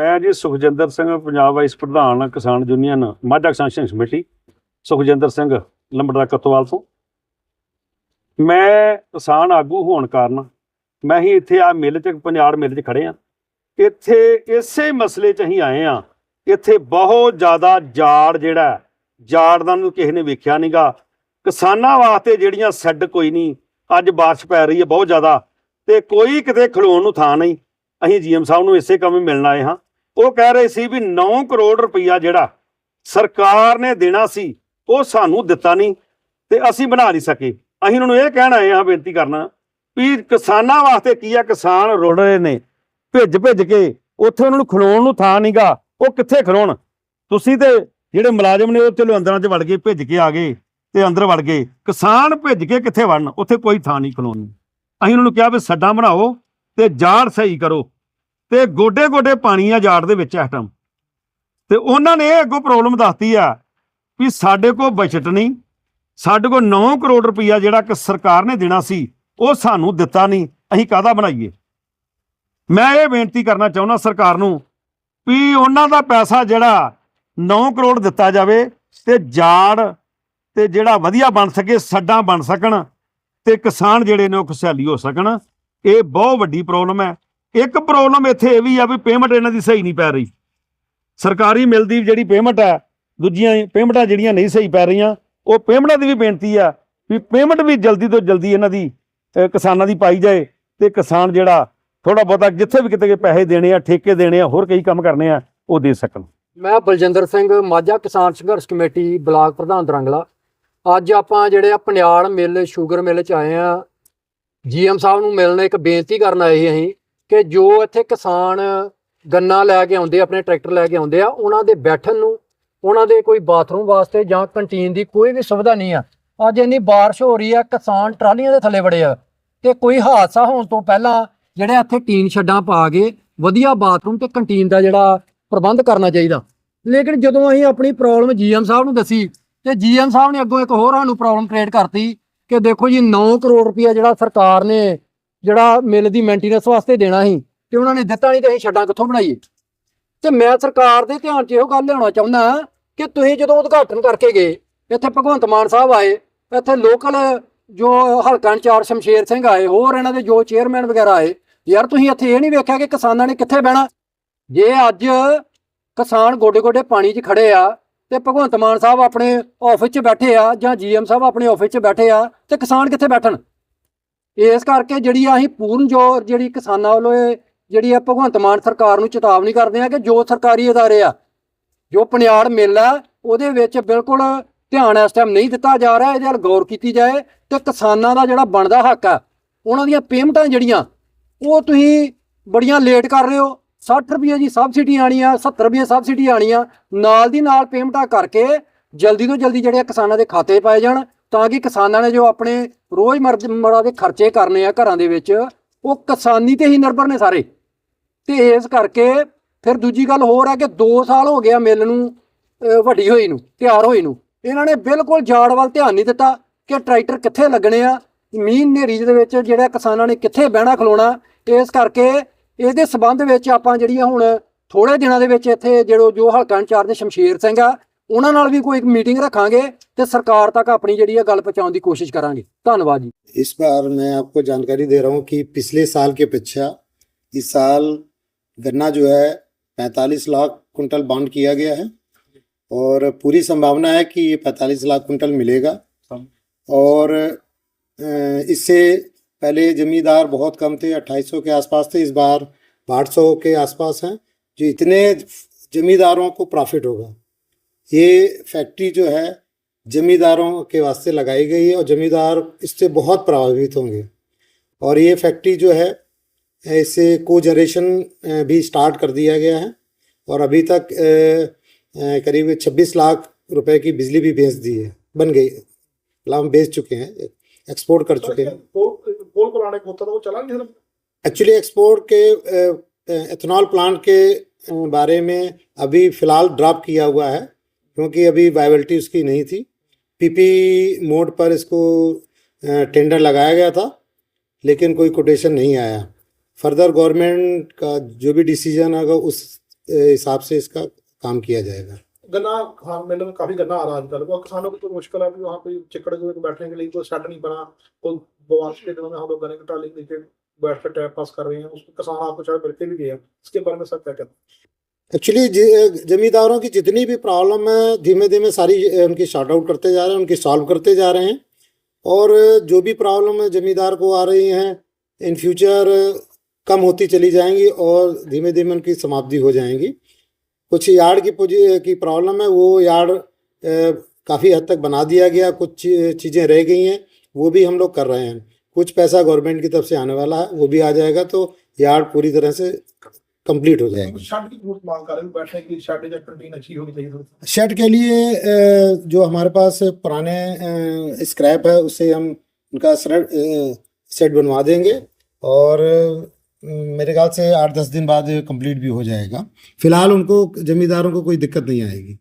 ਮੈਂ ਜੀ ਸੁਖਜਿੰਦਰ ਸਿੰਘ, ਪੰਜਾਬ ਵਾਈਸ ਪ੍ਰਧਾਨ ਕਿਸਾਨ ਯੂਨੀਅਨ ਮਾਝਾ ਕਿਸਾਨ ਸੰਘਰਸ਼ ਕਮੇਟੀ ਸੁਖਜਿੰਦਰ ਸਿੰਘ ਲੰਬੜਾ ਕਤਵਾਲ ਤੋਂ। ਮੈਂ ਕਿਸਾਨ ਆਗੂ ਹੋਣ ਕਾਰਨ ਮੈਂ ਹੀ ਇੱਥੇ ਆ ਮਿਲ ਚ, ਪੰਜਾਬ ਮਿਲ ਚ ਖੜੇ ਆ। ਇੱਥੇ ਇਸੇ ਮਸਲੇ ਚ ਅਸੀਂ ਆਏ ਆ। ਇੱਥੇ ਬਹੁਤ ਜ਼ਿਆਦਾ ਜਾੜ ਜਿਹੜਾ ਜਾੜ ਦਾ ਨੂੰ ਕਿਸੇ ਨੇ ਵੇਖਿਆ ਨਹੀਂਗਾ ਕਿਸਾਨਾਂ ਵਾਸਤੇ ਜਿਹੜੀਆਂ ਸੈੱਡ ਕੋਈ ਨਹੀਂ ਅੱਜ ਬਾਰਿਸ਼ ਪੈ ਰਹੀ ਹੈ ਬਹੁਤ ਜ਼ਿਆਦਾ। ਤੇ ਕੋਈ ਕਿਤੇ ਖਲੋਣ ਨੂੰ ਥਾਂ ਨਹੀਂ। ਅਸੀਂ ਜੀਐਮ ਸਾਹਿਬ ਨੂੰ ਇਸੇ ਕੰਮ ਹੀ ਮਿਲਣ ਆਏ ਹਾਂ। ਉਹ ਕਹਿ ਰਹੇ ਸੀ ਵੀ 9 ਕਰੋੜ ਰੁਪਈਆ ਜਿਹੜਾ ਸਰਕਾਰ ਨੇ ਦੇਣਾ ਸੀ, ਉਹ ਸਾਨੂੰ ਦਿੱਤਾ ਨਹੀਂ ਤੇ ਅਸੀਂ ਬਣਾ ਨਹੀਂ ਸਕੇ। ਅਸੀਂ ਉਹਨਾਂ ਨੂੰ ਇਹ ਕਹਿਣ ਆਏ ਹਾਂ, ਬੇਨਤੀ ਕਰਨਾ ਵੀ ਕਿਸਾਨਾਂ ਵਾਸਤੇ ਕੀ ਆ? ਕਿਸਾਨ ਰੁੜ ਰਹੇ ਨੇ, ਭਿੱਜ ਭਿੱਜ ਕੇ ਉੱਥੇ ਉਹਨਾਂ ਨੂੰ ਖਲੋਣ ਨੂੰ ਥਾਂ ਨਹੀਂਗਾ ਉਹ ਕਿੱਥੇ ਖਲੋਣ? ਤੁਸੀਂ ਤੇ ਜਿਹੜੇ ਮੁਲਾਜ਼ਮ ਨੇ ਉਹ ਚਲੋ ਅੰਦਰਾਂ 'ਚ ਵੜ ਗਏ, ਭਿੱਜ ਕੇ ਆ ਗਏ ਤੇ ਅੰਦਰ ਵੜ ਗਏ। ਕਿਸਾਨ ਭਿੱਜ ਕੇ ਕਿੱਥੇ ਵੜਨ? ਉੱਥੇ ਕੋਈ ਥਾਂ ਨਹੀਂ ਖਲੋਣ ਨੂੰ। ਅਸੀਂ ਉਹਨਾਂ ਨੂੰ ਕਿਹਾ ਵੀ ਸੱਡਾਂ ਬਣਾਓ ਤੇ ਜਾੜ ਸਹੀ ਕਰੋ। ਤੇ ਗੋਡੇ ਗੋਡੇ ਪਾਣੀ ਆ ਜਾੜ ਦੇ ਵਿੱਚ ਇਸ ਟਾਈਮ ਤੇ ਉਹਨਾਂ ਨੇ ਇਹ ਅੱਗੋਂ ਪ੍ਰੋਬਲਮ ਦੱਸਤੀ ਆ ਵੀ ਸਾਡੇ ਕੋਲ ਬਜਟ ਨਹੀਂ, ਸਾਡੇ ਕੋਲ 9 ਕਰੋੜ ਰੁਪਈਆ ਜਿਹੜਾ ਕਿ ਸਰਕਾਰ ਨੇ ਦੇਣਾ ਸੀ, ਉਹ ਸਾਨੂੰ ਦਿੱਤਾ ਨਹੀਂ। ਅਸੀਂ ਕਾਹਦਾ ਬਣਾਈਏ? ਮੈਂ ਇਹ ਬੇਨਤੀ ਕਰਨਾ ਚਾਹੁੰਦਾ ਸਰਕਾਰ ਨੂੰ ਵੀ ਉਹਨਾਂ ਦਾ ਪੈਸਾ ਜਿਹੜਾ 9 ਕਰੋੜ ਦਿੱਤਾ ਜਾਵੇ ਤੇ ਜਾੜ ਤੇ ਜਿਹੜਾ ਵਧੀਆ ਬਣ ਸਕੇ, ਸੱਡਾਂ ਬਣ ਸਕਣ ਤੇ ਕਿਸਾਨ ਜਿਹੜੇ ਨੇ ਉਹ ਖੁਸ਼ਹਾਲੀ ਹੋ ਸਕਣ। ਇਹ ਬਹੁਤ ਵੱਡੀ ਪ੍ਰੋਬਲਮ ਹੈ। ਇੱਕ ਪ੍ਰੋਬਲਮ ਇੱਥੇ ਇਹ ਵੀ ਆ ਵੀ ਪੇਮੈਂਟ ਇਹਨਾਂ ਦੀ ਸਹੀ ਨਹੀਂ ਪੈ ਰਹੀ। ਸਰਕਾਰੀ ਮਿਲਦੀ ਜਿਹੜੀ ਪੇਮੈਂਟ ਹੈ ਦੂਜੀਆਂ ਪੇਮੈਂਟਾਂ ਜਿਹੜੀਆਂ ਨਹੀਂ ਸਹੀ ਪੈ ਰਹੀਆਂ, ਉਹ ਪੇਮੈਂਟਾਂ ਦੀ ਵੀ ਬੇਨਤੀ ਆ ਵੀ ਪੇਮੈਂਟ ਵੀ ਜਲਦੀ ਤੋਂ ਜਲਦੀ ਇਹਨਾਂ ਦੀ ਕਿਸਾਨਾਂ ਦੀ ਪਾਈ ਜਾਏ ਤੇ ਕਿਸਾਨ ਜਿਹੜਾ ਥੋੜਾ ਬਹੁਤਾ ਜਿੱਥੇ ਵੀ ਕਿਤੇ ਪੈਸੇ ਦੇਣੇ ਆ, ਠੇਕੇ ਦੇਣੇ ਆ, ਹੋਰ ਕਈ ਕੰਮ ਕਰਨੇ ਆ, ਉਹ ਦੇ ਸਕਣ। ਮੈਂ ਬਲਜਿੰਦਰ ਸਿੰਘ, ਮਾਝਾ ਕਿਸਾਨ ਸੰਘਰਸ਼ ਕਮੇਟੀ, ਬਲਾਕ ਪ੍ਰਧਾਨ ਦਰੰਗਲਾ। ਅੱਜ ਆਪਾਂ ਜਿਹੜੇ ਆ ਪਨਿਆਲ ਮਿੱਲ, ਸ਼ੂਗਰ ਮਿੱਲ ਚ ਆਏ ਆ। ਜੀਐਮ ਸਾਹਿਬ ਨੂੰ ਮਿਲਣ ਇੱਕ ਬੇਨਤੀ ਕਰਨ ਆਏ ਅਸੀਂ। ਕਿ ਜੋ ਇੱਥੇ ਕਿਸਾਨ ਗੰਨਾ ਲੈ ਕੇ ਆਉਂਦੇ ਆਪਣੇ ਟਰੈਕਟਰ ਲੈ ਕੇ ਆਉਂਦੇ ਆ, ਉਹਨਾਂ ਦੇ ਬੈਠਣ ਨੂੰ, ਉਹਨਾਂ ਦੇ ਕੋਈ ਬਾਥਰੂਮ ਵਾਸਤੇ ਜਾਂ ਕੰਟੀਨ ਦੀ ਕੋਈ ਵੀ ਸੁਵਿਧਾ ਨਹੀਂ ਆ। ਅੱਜ ਇੰਨੀ ਬਾਰਿਸ਼ ਹੋ ਰਹੀ ਆ, ਕਿਸਾਨ ਟਰਾਲੀਆਂ ਦੇ ਥੱਲੇ ਵੜੇ ਆ। ਤੇ ਕੋਈ ਹਾਦਸਾ ਹੋਣ ਤੋਂ ਪਹਿਲਾਂ ਜਿਹੜੇ ਇੱਥੇ ਟੀਨ ਛੱਡਾਂ ਪਾ ਕੇ ਵਧੀਆ ਬਾਥਰੂਮ ਤੇ ਕੰਟੀਨ ਦਾ ਜਿਹੜਾ ਪ੍ਰਬੰਧ ਕਰਨਾ ਚਾਹੀਦਾ। ਲੇਕਿਨ ਜਦੋਂ ਅਸੀਂ ਆਪਣੀ ਪ੍ਰੋਬਲਮ ਜੀਐਮ ਸਾਹਿਬ ਨੂੰ ਦੱਸੀ, ਤੇ ਜੀਐਮ ਸਾਹਿਬ ਨੇ ਅੱਗੋਂ ਇੱਕ ਹੋਰ ਸਾਨੂੰ ਪ੍ਰੋਬਲਮ ਕ੍ਰੀਏਟ ਕਰਤੀ ਕਿ ਦੇਖੋ ਜੀ 9 ਕਰੋੜ ਰੁਪਇਆ ਜਿਹੜਾ ਸਰਕਾਰ ਨੇ ਜਿਹੜਾ ਮਿਲ ਦੀ ਮੇਨਟੇਨੈਂਸ ਵਾਸਤੇ ਦੇਣਾ ਸੀ ਤੇ ਉਹਨਾਂ ਨੇ ਦਿੱਤਾ ਨਹੀਂ ਤੇ ਅਸੀਂ ਛੱਡਾਂ ਕਿੱਥੋਂ ਬਣਾਈਏ? ਤੇ ਮੈਂ ਸਰਕਾਰ ਦੇ ਧਿਆਨ 'ਚ ਇਹੋ ਗੱਲ ਲਿਆਉਣਾ ਚਾਹੁੰਦਾ ਕਿ ਤੁਸੀਂ ਜਦੋਂ ਉਦਘਾਟਨ ਕਰਕੇ ਗਏ, ਇੱਥੇ ਭਗਵੰਤ ਮਾਨ ਸਾਹਿਬ ਆਏ, ਇੱਥੇ ਲੋਕਲ ਜੋ ਹਲਕਾ ਇੰਚਾਰਜ ਸ਼ਮਸ਼ੇਰ ਸਿੰਘ ਆਏ, ਹੋਰ ਇਹਨਾਂ ਦੇ ਜੋ ਚੇਅਰਮੈਨ ਵਗੈਰਾ ਆਏ, ਯਾਰ ਤੁਸੀਂ ਇੱਥੇ ਇਹ ਨਹੀਂ ਵੇਖਿਆ ਕਿ ਕਿਸਾਨਾਂ ਨੇ ਕਿੱਥੇ ਬਹਿਣਾ? ਜੇ ਅੱਜ ਕਿਸਾਨ ਗੋਡੇ ਗੋਡੇ ਪਾਣੀ 'ਚ ਖੜੇ ਆ ਤੇ ਭਗਵੰਤ ਮਾਨ ਸਾਹਿਬ ਆਪਣੇ ਆਫਿਸ 'ਚ ਬੈਠੇ ਆ ਜਾਂ ਜੀਐਮ ਸਾਹਿਬ ਆਪਣੇ ਆਫਿਸ 'ਚ ਬੈਠੇ ਆ ਤੇ ਕਿਸਾਨ ਕਿੱਥੇ ਬੈਠਣ? ਇਸ ਕਰਕੇ ਜਿਹੜੀ ਆ ਅਸੀਂ ਪੂਰਨ ਜੋ ਜਿਹੜੀ ਕਿਸਾਨਾਂ ਵੱਲੋਂ ਇਹ ਜਿਹੜੀ ਆ ਭਗਵੰਤ ਮਾਨ ਸਰਕਾਰ ਨੂੰ ਚੇਤਾਵਨੀ ਕਰਦੇ ਆ ਕਿ ਜੋ ਸਰਕਾਰੀ ਅਦਾਰੇ ਆ, ਜੋ ਪਨਿਆੜ ਮਿਲ ਆ, ਉਹਦੇ ਵਿੱਚ ਬਿਲਕੁਲ ਧਿਆਨ ਇਸ ਟਾਈਮ ਨਹੀਂ ਦਿੱਤਾ ਜਾ ਰਿਹਾ, ਇਹਦੇ ਵੱਲ ਗੌਰ ਕੀਤੀ ਜਾਏ ਤੇ ਕਿਸਾਨਾਂ ਦਾ ਜਿਹੜਾ ਬਣਦਾ ਹੱਕ ਆ, ਉਹਨਾਂ ਦੀਆਂ ਪੇਮੈਂਟਾਂ ਜਿਹੜੀਆਂ, ਉਹ ਤੁਸੀਂ ਬੜੀਆਂ ਲੇਟ ਕਰ ਰਹੇ ਹੋ 60 ਰੁਪਏ ਦੀ ਸਬਸਿਡੀ ਆਣੀ ਆ 70 ਰੁਪਏ ਸਬਸਿਡੀ ਆਣੀ ਆ, ਨਾਲ ਦੀ ਨਾਲ ਪੇਮੈਂਟਾਂ ਕਰਕੇ ਜਲਦੀ ਤੋਂ ਜਲਦੀ ਜਿਹੜੇ ਕਿਸਾਨਾਂ ਦੇ ਖਾਤੇ ਪਾਏ ਜਾਣ ਤਾਂ ਕਿ ਕਿਸਾਨਾਂ ਨੇ ਜੋ ਆਪਣੇ ਰੋਜ਼ਮਰਰਾ ਦੇ ਖਰਚੇ ਕਰਨੇ ਆ ਘਰਾਂ ਦੇ ਵਿੱਚ, ਉਹ ਕਿਸਾਨੀ ਤੇ ਹੀ ਨਿਰਭਰ ਨੇ ਸਾਰੇ। ਤੇ ਇਸ ਕਰਕੇ ਫਿਰ ਦੂਜੀ ਗੱਲ ਹੋਰ ਆ ਕਿ 2 ਸਾਲ ਹੋ ਗਿਆ ਮਿਲ ਨੂੰ ਵੱਡੀ ਹੋਈ ਨੂੰ, ਤਿਆਰ ਹੋਈ ਨੂੰ। ਇਹਨਾਂ ਨੇ ਬਿਲਕੁਲ ਜਾੜ ਵੱਲ ਧਿਆਨ ਨਹੀਂ ਦਿੱਤਾ ਕਿ ਟਰੈਕਟਰ ਕਿੱਥੇ ਲੱਗਣੇ ਆ, ਮੀਂਹ ਹਨੇਰੀ ਦੇ ਵਿੱਚ ਜਿਹੜਾ ਕਿਸਾਨਾਂ ਨੇ ਕਿੱਥੇ ਬਹਿਣਾ ਖਲੋਣਾ, ਇਸ ਕਰਕੇ ਇਹਦੇ ਸਬੰਧ ਵਿੱਚ ਆਪਾਂ ਜਿਹੜੀਆਂ ਹੁਣ ਥੋੜੇ ਦਿਨਾਂ ਦੇ ਵਿੱਚ ਇੱਥੇ, ਜਿਹੜੋ ਜੋ ਹਲਕਾ ਇੰਚਾਰਜ ਸ਼ਮਸ਼ੀਰ ਸਿੰਘ ਆ ਉਹਨਾਂ ਨਾਲ ਵੀ ਕੋਈ ਇੱਕ ਮੀਟਿੰਗ ਰੱਖਾਂਗੇ ਤੇ ਸਰਕਾਰ ਤੱਕ ਆਪਣੀ ਜਿਹੜੀ ਆ ਗੱਲ ਪਹੁੰਚਾਉਣ ਦੀ ਕੋਸ਼ਿਸ਼ ਕਰਾਂਗੇ ਧੰਨਵਾਦ ਜੀ इस बार मैं आपको जानकारी दे रहा हूँ कि पिछले साल के अपेक्षा इस साल गन्ना जो है 45 लाख कुंटल बाउंड किया गया है और पूरी संभावना है कि ये 45 लाख कुंटल मिलेगा और अ, इससे पहले जमींदार बहुत कम थे 2800 के आसपास थे इस बार 800 के आसपास हैं जो इतने जमींदारों को प्रॉफिट होगा ये फैक्ट्री जो है जमींदारों के वास्ते लगाई गई है और जमींदार इससे बहुत प्रभावित होंगे। और ये फैक्ट्री जो है इसे को जनरेशन भी स्टार्ट कर दिया गया है और अभी तक करीब 26 लाख रुपए की बिजली भी बेच दी है बन गई हम बेच चुके हैं एक्सपोर्ट कर चुके हैं। एक्चुअली एक्सपोर्ट के एथेनॉल प्लांट के बारे में अभी फ़िलहाल ड्रॉप किया हुआ है। क्योंकि अभी वायबिलिटी उसकी नहीं थी। पीपी मोड पर इसको टेंडर लगाया गया था, लेकिन कोई कोटेशन नहीं आया। फर्दर गवर्नमेंट का जो भी डिसीज़न होगा उस हिसाब से इसका काम किया जाएगा। गन्ना हाँ मेले में काफ़ी गन्ना आ रहा है वो किसानों को तो मुश्किल है वहाँ पे चिकड़ के बैठने के लिए कोई शेड नहीं बना। कोई बारिश के दिनों में हम लोग गन्ने की ट्राली नीचे बैठ कर टाइम पास कर रहे हैं। उसमें किसान आपको शायद मिलते भी गए इसके बारे में सर क्या कहते हैं? एक्चुअली जमींदारों की जितनी भी प्रॉब्लम है धीमे धीमे सारी उनकी शॉर्ट आउट करते जा रहे हैं, उनकी सॉल्व करते जा रहे हैं। और जो भी प्रॉब्लम जमींदार को आ रही हैं इन फ्यूचर कम होती चली जाएँगी और धीमे धीमे उनकी समाप्ति हो जाएँगी। कुछ यार्ड की की प्रॉब्लम है, वो यार्ड काफ़ी हद तक बना दिया गया, कुछ चीज़ें रह गई हैं, वो भी हम लोग कर रहे हैं। कुछ पैसा गवर्नमेंट की तरफ़ से आने वाला है, वो भी आ जाएगा तो यार्ड पूरी तरह से कंप्लीट हो जाएगी। शेड की मांग कर रहे हो बैठने की शेड या कंटीन अच्छी होनी चाहिए शेड के लिए जो हमारे पास पुराने स्क्रैप है उससे हम उनका सेट बनवा देंगे और मेरे ख्याल से आठ दस दिन बाद कंप्लीट भी हो जाएगा। फ़िलहाल उनको जमींदारों को कोई दिक्कत नहीं आएगी।